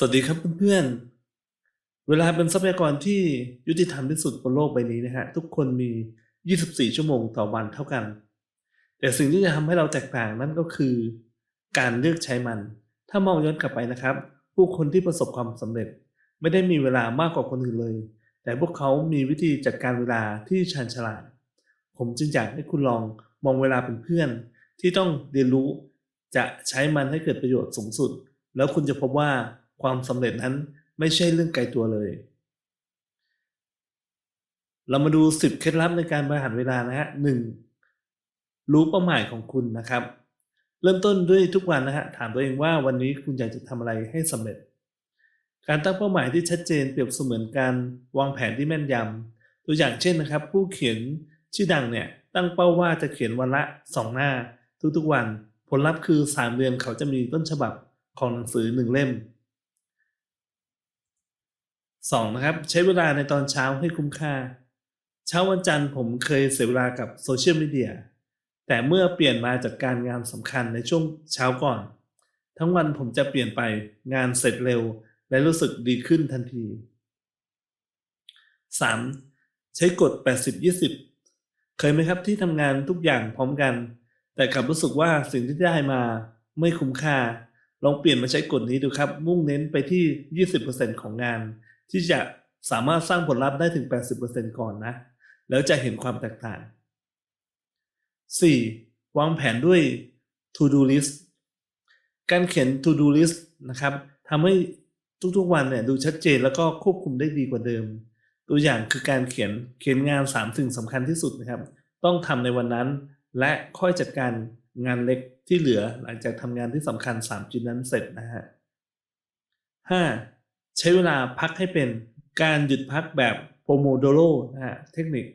สวัสดีครับเพื่อนๆ เวลาเป็นทรัพยากรที่ยุติธรรมที่สุดบนโลกใบนี้นะฮะ ทุกคนมี 24 ชั่วโมงต่อวันเท่ากัน แต่สิ่งที่จะทำให้เราแตกต่างนั่นก็คือ การเลือกใช้มัน ถ้ามองย้อนกลับไปนะครับ ผู้คนที่ประสบความสำเร็จ ไม่ได้มีเวลามากกว่าคนอื่นเลย แต่พวกเขามีวิธีจัดการเวลาที่ชาญฉลาด ผมจึงอยากให้คุณลองมองเวลาเป็นเพื่อน ที่ต้องเรียนรู้จะใช้มันให้เกิดประโยชน์สูงสุด แล้วคุณจะพบว่า ความสำเร็จนั้นไม่ใช่เรื่องไกลตัวเลย เรามาดู 10 เคล็ดลับในการบริหารเวลานะฮะหนึ่งรู้เป้าหมายของคุณนะครับ เริ่มต้นด้วยทุกวันนะฮะถามตัวเองว่าวันนี้คุณอยากจะทำอะไรให้สำเร็จ การตั้งเป้าหมายที่ชัดเจนเปรียบเสมือนการวางแผนที่แม่นยำตัวอย่างเช่นนะครับ ผู้เขียนชื่อดังเนี่ยตั้งเป้าว่าจะเขียนวันละสองหน้า ทุกๆวัน ผลลัพธ์คือสามเดือนเขาจะมีต้นฉบับของหนังสือหนึ่งเล่ม สองนะครับ ใช้เวลาในตอนเช้าให้คุ้มค่า เช้าวันจันทร์ผมเคยเสียเวลากับโซเชียลมีเดียแต่เมื่อเปลี่ยนมาจากการงานสำคัญในช่วงเช้าก่อน ทั้งวันผมจะเปลี่ยนไปงานเสร็จเร็ว และรู้สึกดีขึ้นทันที 3. ใช้กฎ 80-20 เคยไหมครับที่ทำงานทุกอย่างพร้อมกัน แต่กลับรู้สึกว่าสิ่งที่ได้มาไม่คุ้มค่า ลองเปลี่ยนมาใช้กฎนี้ดูครับ มุ่งเน้นไปที่ 20%ของงาน ที่จะสามารถสร้างผลลัพธ์ได้ถึง 80%ก่อนนะ แล้วจะเห็นความแตกต่าง 4. วางแผนด้วย to do list การเขียน to do list นะครับทำให้ทุกๆวันเนี่ยดูชัดเจนแล้วก็ควบคุมได้ดีกว่าเดิม ตัวอย่างคือการเขียนเขียนงาน3สิ่งสำคัญที่สุดนะครับ ต้องทำในวันนั้น และค่อยจัดการงานเล็กที่เหลือหลังจากทำงานที่สำคัญ3จุดนั้นเสร็จนะฮะ 5. ใช้เวลาพักให้เป็นการหยุดพักแบบโปโมโดโรนะฮะเทคนิค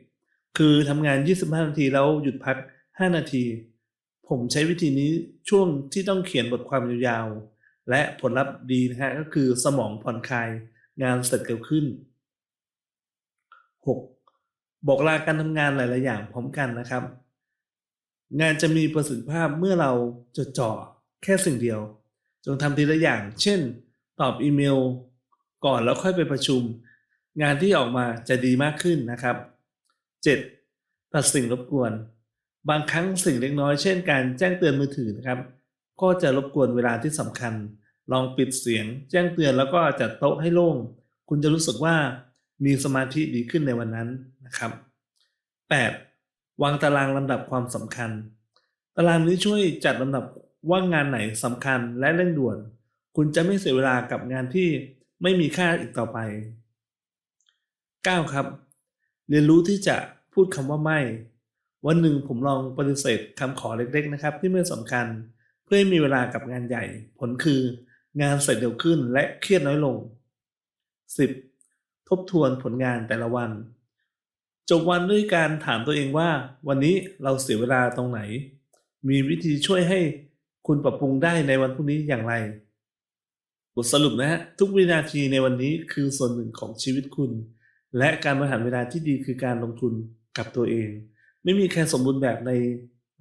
คือทำงาน 25 นาทีแล้วหยุดพัก 5 นาที ผมใช้วิธีนี้ช่วงที่ต้องเขียนบทความยาวๆ และผลลัพธ์ดีนะฮะก็คือสมองผ่อนคลายงานเสร็จเร็วขึ้น 6. บอกลาการทำงานหลายๆอย่างพร้อมกันนะครับ งานจะมีประสิทธิภาพเมื่อเราจดจ่อแค่สิ่งเดียว จงทำทีละอย่าง เช่น ตอบอีเมล ก่อนแล้วค่อยไปประชุม งานที่ออกมาจะดีมากขึ้นนะครับ 7. ตัดสิ่งรบกวน บางครั้งสิ่งเล็กน้อยเช่นการแจ้งเตือนมือถือนะครับ ก็จะรบกวนเวลาที่สำคัญ ลองปิดเสียง แจ้งเตือนแล้วก็จัดโต๊ะให้โล่ง คุณจะรู้สึกว่ามีสมาธิดีขึ้นในวันนั้นนะครับ 8. วางตารางลำดับความสำคัญ ตารางนี้ช่วยจัดลำดับว่างานไหนสำคัญและเร่งด่วน คุณจะไม่เสียเวลากับงานที่ ไม่มีค่าอีกต่อไป 9. ครับ เรียนรู้ที่จะพูดคำว่าไม่ วันหนึ่งผมลองปฏิเสธคำขอเล็กๆนะครับ ที่ไม่สำคัญเพื่อให้มีเวลากับงานใหญ่ ผลคืองานเสร็จเร็วขึ้นและเครียดน้อยลง 10. ทบทวนผลงานแต่ละวัน จบวันด้วยการถามตัวเองว่า วันนี้เราเสียเวลาตรงไหน มีวิธีช่วยให้คุณปรับปรุงได้ในวันพรุ่งนี้อย่างไร บทสรุปนะฮะทุกวินาทีในวันนี้คือส่วนหนึ่งของชีวิตคุณ และการบริหารเวลาที่ดีคือการลงทุนกับตัวเอง ไม่มีใครสมบูรณ์แบบใน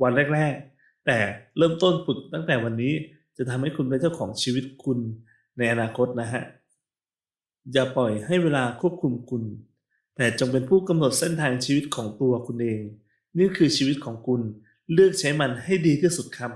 วันแรก ๆ แต่เริ่มต้นฝึกตั้งแต่วันนี้จะทำให้คุณเป็นเจ้าของชีวิตคุณในอนาคตนะฮะอย่าปล่อยให้เวลาควบคุมคุณ แต่จงเป็นผู้กำหนดเส้นทางชีวิตของตัวคุณเอง นี่คือชีวิตของคุณเลือกใช้มันให้ดีที่สุดครับ